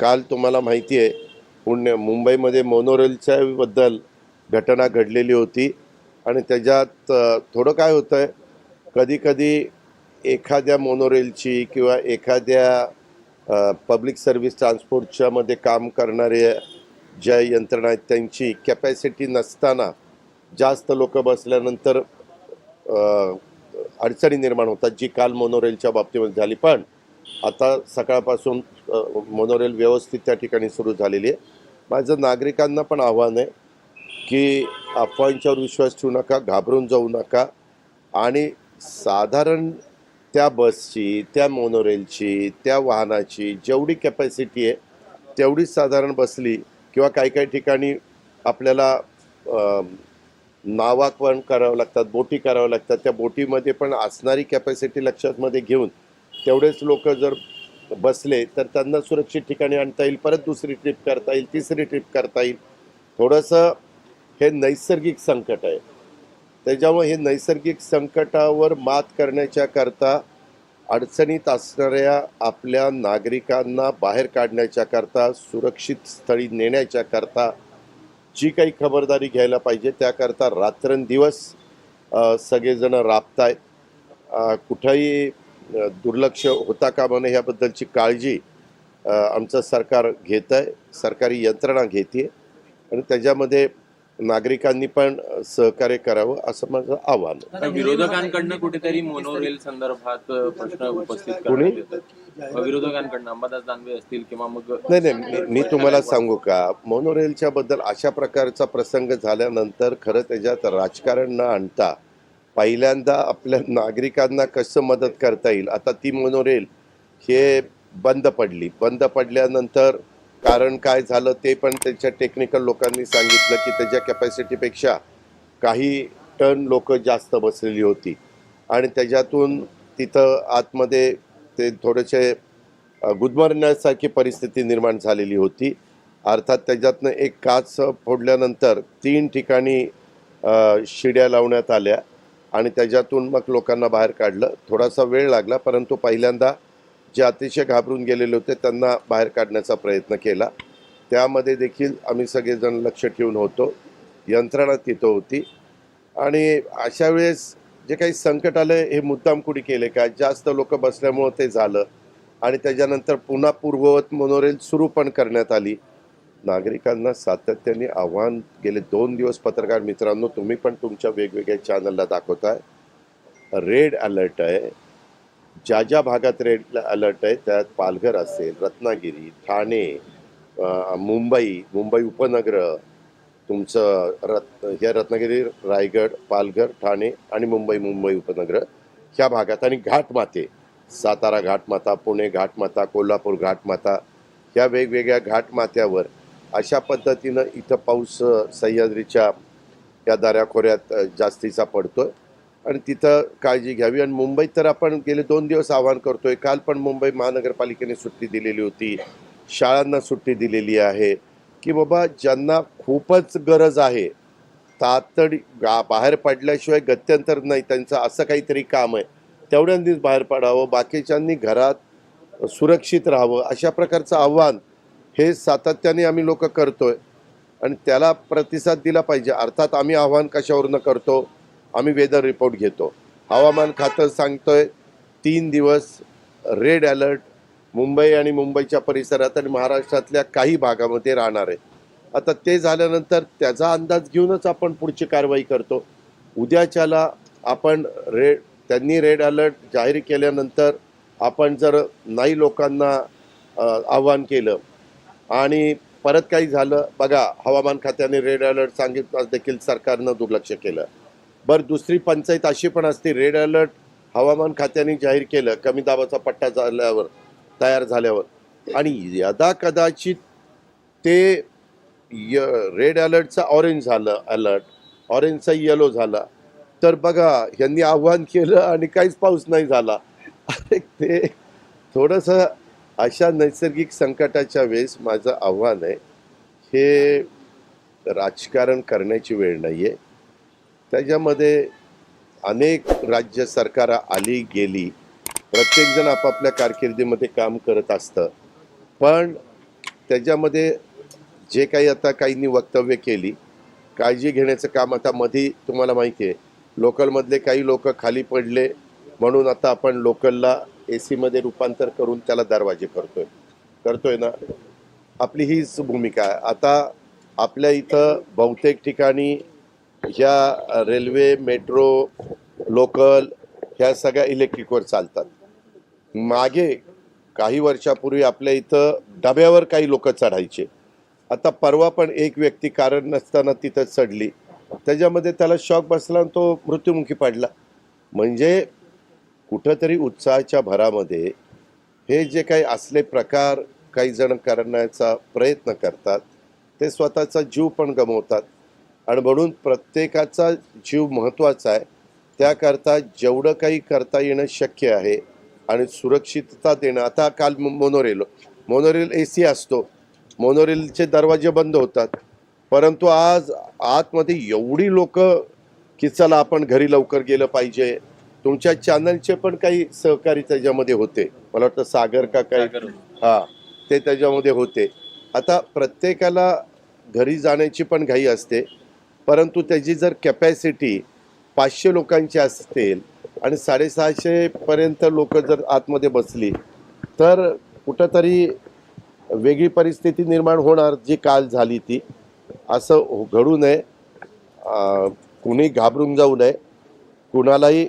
काल तुम्हाला माहिती आहे पुण्य मुंबईमध्ये मोनोरेलच्याबद्दल घटना घडलेली होती. आणि त्याच्यात थोडं काय होतं आहे कधीकधी एखाद्या मोनोरेलची किंवा एखाद्या पब्लिक सर्व्हिस ट्रान्सपोर्टच्या मध्ये काम करणारे ज्या यंत्रणा आहेत त्यांची कॅपॅसिटी नसताना जास्त लोक बसल्यानंतर अडचणी निर्माण होतात जी काल मोनोरेलच्या बाबतीमध्ये झाली. पण आता सकाळपासून मोनोरेल व्यवस्थित त्या ठिकाणी सुरू झालेली आहे. माझं नागरिकांना पण आव्हान आहे की अफवांच्यावर विश्वास ठेवू नका घाबरून जाऊ नका आणि साधारण त्या बसची त्या मोनोरेलची त्या वाहनाची जेवढी कॅपॅसिटी आहे तेवढीच साधारण बसली किंवा काही काही ठिकाणी आपल्याला नावाकरण करावं लागतात बोटी कराव्या लागतात. त्या बोटीमध्ये पण असणारी कॅपॅसिटी लक्षातमध्ये घेऊन तेवढेच लोक जर बसले तर त्यांना सुरक्षित ठिकाणी आणता येईल परत दुसरी ट्रिप करता येईल तिसरी ट्रिप करता येईल. थोडंसं हे नैसर्गिक संकट आहे. त्याच्यामुळे हे नैसर्गिक संकटावर मात करण्याच्या करता अडचणीत असणाऱ्या आपल्या नागरिकांना बाहेर काढण्याच्या करता सुरक्षित स्थळी नेण्याच्या करता जी काही खबरदारी घ्यायला पाहिजे त्याकरता रात्रंदिवस सगळेजणं राबत राबतायत कुठंही दुर्लक्ष होता कामा नये ह्याबद्दलची काळजी आमचं सरकार घेत आहे सरकारी यंत्रणा घेते आणि त्याच्यामध्ये नागरिकांनी पण सहकार्य करावं असं माझं आव्हान विरोधकांकडनं कुठेतरी मोनोरेल संदर्भात प्रश्न उपस्थित विरोधकांकडनं अंबादास दानवे असतील किंवा मग नाही नाही मी तुम्हाला सांगू का? मोनोरेलच्या बद्दल अशा प्रकारचा प्रसंग झाल्यानंतर खरं त्याच्यात राजकारण न आणता पहिल्यांदा आपल्या नागरिकांना कसं मदत करता येईल? आता ती मोनोरेल हे बंद पडली. बंद पडल्यानंतर कारण काय झालं ते पण त्यांच्या टेक्निकल लोकांनी सांगितलं की त्याच्या कॅपॅसिटीपेक्षा काही टन लोक जास्त बसलेली होती. आणि त्याच्यातून तिथं आतमध्ये ते थोडेसे गुदमरण्यासारखी परिस्थिती निर्माण झालेली होती. अर्थात त्याच्यातनं एक काच फोडल्यानंतर तीन ठिकाणी शिड्या लावण्यात आल्या. आणि त्याच्यातून मग लोकांना बाहेर काढलं. थोडासा वेळ लागला परंतु पहिल्यांदा जे अतिशय घाबरून गेलेले होते त्यांना बाहेर काढण्याचा प्रयत्न केला. त्यामध्ये देखील आम्ही सगळेजण लक्ष ठेवून होतो. यंत्रणा तिथं होती. आणि अशा वेळेस जे काही संकट आलं हे मुद्दाम कुणी केले का? जास्त लोक बसल्यामुळं ते झालं. आणि त्याच्यानंतर पुन्हा पूर्ववत मोनोरेल सुरू पण करण्यात आली. नागरिकांना सातत्याने आव्हान गेले दोन दिवस पत्रकार मित्रांनो तुम्ही पण तुमच्या वेगवेगळ्या चॅनलला दाखवताय. रेड अलर्ट आहे. ज्या ज्या भागात रेड अलर्ट आहे त्यात पालघर असेल रत्नागिरी ठाणे मुंबई मुंबई उपनगर तुमचं रत् हे रत्नागिरी रायगड पालघर ठाणे आणि मुंबई मुंबई उपनगर ह्या भागात. आणि घाटमाते सातारा घाटमाता पुणे घाटमाता कोल्हापूर घाटमाता ह्या वेगवेगळ्या घाटमाथ्यावर अशा पद्धतीनं इथं पाऊस सह्याद्रीच्या या दऱ्याखोऱ्यात अ, जास्तीचा पडतोय. आणि तिथं काळजी घ्यावी. आणि मुंबईत तर आपण गेले दोन दिवस आवाहन करतोय. काल पण मुंबई महानगरपालिकेने सुट्टी दिलेली होती. शाळांना सुट्टी दिलेली आहे. की बाबा ज्यांना खूपच गरज आहे तातडी गा बाहेर पडल्याशिवाय गत्यंतर नाही. त्यांचं असं काहीतरी काम आहे. तेवढ्यांनीच बाहेर पडावं. बाकीच्यांनी घरात सुरक्षित राहावं. अशा प्रकारचं आव्हान हे सातत्याने आम्ही लोक करतो आहे आणि त्याला प्रतिसाद दिला पाहिजे. अर्थात आम्ही आव्हान कशावरनं करतो? आम्ही वेदर रिपोर्ट घेतो. हवामान खातं सांगतोय तीन दिवस रेड अलर्ट. मुंबई आणि मुंबईच्या परिसरात आणि महाराष्ट्रातल्या काही भागामध्ये राहणार आहे. आता ते झाल्यानंतर त्याचा अंदाज घेऊनच आपण पुढची कारवाई करतो. उद्याच्याला आपण रेड त्यांनी रेड अलर्ट जाहीर केल्यानंतर आपण जर नाही लोकांना आव्हान केलं आणि परत काही झालं बघा हवामान खात्याने रेड अलर्ट सांगितलं देखील सरकारनं दुर्लक्ष केलं. बरं दुसरी पंचायत अशी पण असते रेड अलर्ट हवामान खात्याने जाहीर केलं कमी दाबाचा पट्टा झाल्यावर तयार झाल्यावर. आणि यदा कदाचित ते य रेड अलर्टचं ऑरेंज झालं अलर्ट ऑरेंजचा येलो झाला. तर बघा यांनी आव्हान केलं आणि काहीच पाऊस नाही झाला. अरे ते थोडंसं अशा नैसर्गिक संकटाच्या वेळेस माझं आव्हान आहे हे राजकारण करण्याची वेळ नाही आहे त्याच्यामध्ये अनेक राज्य सरकार आली गेली. प्रत्येकजण आपापल्या कारकिर्दीमध्ये काम करत असतं. पण त्याच्यामध्ये जे काही आता काहींनी वक्तव्य केली काळजी घेण्याचं काम आता मधी तुम्हाला माहिती आहे लोकलमधले काही लोक खाली पडले म्हणून आता आपण लोकलला ए सीमध्ये रूपांतर करून त्याला दरवाजे करतोय. करतोय ना? आपली हीच भूमिका आहे. आता आपल्या इथं बहुतेक ठिकाणी ह्या रेल्वे मेट्रो लोकल ह्या सगळ्या इलेक्ट्रिकवर चालतात. मागे काही वर्षापूर्वी आपल्या इथं डब्यावर काही लोक चढायचे. आता परवा पण एक व्यक्ती कारण नसताना तिथं चढली. त्याच्यामध्ये त्याला शॉक बसला आणि तो मृत्युमुखी पडला. म्हणजे कुठंतरी उत्साहाच्या भरामध्ये हे जे काही असले प्रकार काही जण करण्याचा प्रयत्न करतात ते स्वतःचा जीव पण गमवतात. आणि म्हणून प्रत्येकाचा जीव महत्त्वाचा आहे. त्याकरता जेवढं काही करता येणं शक्य आहे आणि सुरक्षितता देणं आता काल मोनोरेल मोनोरेल ए सी असतो. मोनोरेलचे दरवाजे बंद होतात. परंतु आज आतमध्ये एवढी लोक की चला आपण घरी लवकर गेलं पाहिजे. तुमच्या चॅनलचे पण काही सहकारी त्याच्यामध्ये होते. मला वाटतं सागर का काही. हा ते त्याच्यामध्ये होते. आता प्रत्येकाला घरी जाण्याची पण घाई असते. परंतु त्याची जर कॅपॅसिटी पाचशे लोकांची असेल आणि साडेसहाशे पर्यंत लोक जर आतमध्ये बसली तर कुठंतरी वेगळी परिस्थिती निर्माण होणार जी काल झाली ती. असं घडू नये. कुणी घाबरून जाऊ नये. कुणालाही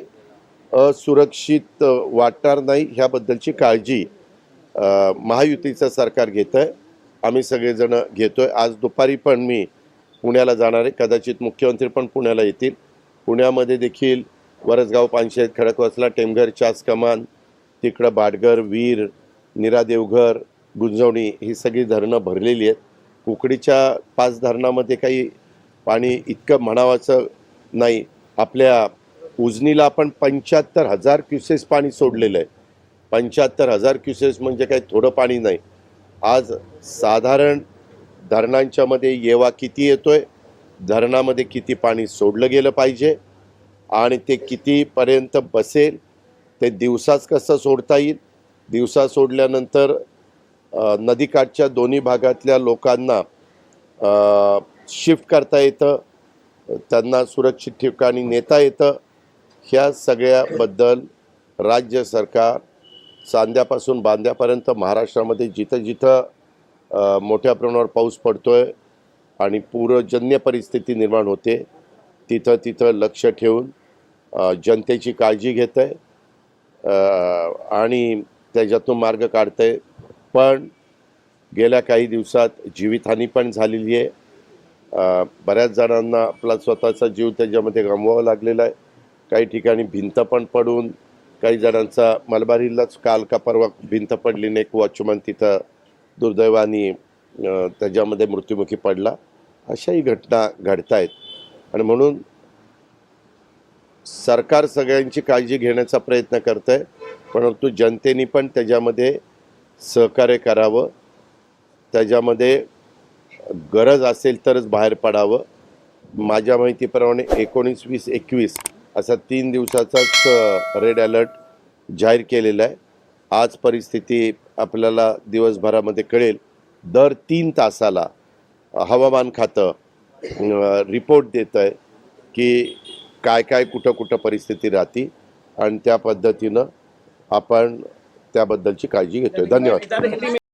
असुरक्षित वाटणार नाही ह्याबद्दलची काळजी महायुतीचं सरकार घेत आहे आम्ही सगळेजण आहे आज दुपारी पण मी पुण्याला जाणार आहे. कदाचित मुख्यमंत्री पण पुण्याला येतील. पुण्यामध्ये देखील वरसगाव पानशेत खडकवासला टेमघर चास कमान तिकडं बाडघर वीर निरा देवघर गुंजवणी ही सगळी धरणं भरलेली आहेत. कुकडीच्या पाच धरणामध्ये काही पाणी इतकं म्हणावाचं नाही. आपल्या उजनीला आपण पंच्याहत्तर हजार क्युसेस पाणी सोडलेलं आहे. पंच्याहत्तर हजार क्युसेस म्हणजे काही थोडं पाणी नाही. आज साधारण धरणांच्या मध्ये येवा किती येतोय? धरणामध्ये किती पाणी सोडलं गेलं पाहिजे? आणि ते कितीपर्यंत बसेल? ते दिवसाच कसं सोडता येईल? दिवसा सोडल्यानंतर नदीकाठच्या दोन्ही भागातल्या लोकांना शिफ्ट करता येतं. त्यांना सुरक्षित ठिकाणी नेता येतं. ह्या सगळ्याबद्दल राज्य सरकार सांध्यापासून बांध्यापर्यंत महाराष्ट्रामध्ये जिथं जिथं मोठ्या प्रमाणावर पाऊस पडतो आहे आणि पूरजन्य परिस्थिती निर्माण होते तिथं तिथं लक्ष ठेवून जनतेची काळजी घेत आहे आणि त्याच्यातून मार्ग काढत आहे पण गेल्या काही दिवसात जीवितहानी पण झालेली आहे. बऱ्याच जणांना आपला स्वतःचा जीव त्याच्यामध्ये गमवावा लागलेला आहे. काही ठिकाणी भिंत पण पडून काही जणांचा मलबारीलाच काल का परवा भिंत पडली नाही एक वॉचमन तिथं दुर्दैवाने त्याच्यामध्ये मृत्युमुखी पडला. अशाही घटना घडत आहेत आणि म्हणून सरकार सगळ्यांची काळजी घेण्याचा प्रयत्न करत आहे परंतु जनतेने पण त्याच्यामध्ये सहकार्य करावं. त्याच्यामध्ये गरज असेल तरच बाहेर पडावं. माझ्या माहितीप्रमाणे एकोणीस वीस एकवीस असा तीन दिवसाचाच रेड अलर्ट जाहीर केलेला आहे. आज परिस्थिती आपल्याला दिवसभरामध्ये कळेल. दर तीन तासाला हवामान खातं रिपोर्ट देतं आहे की काय काय कुठं कुठं परिस्थिती राहते आणि त्या पद्धतीनं आपण त्याबद्दलची काळजी घेतोय. धन्यवाद.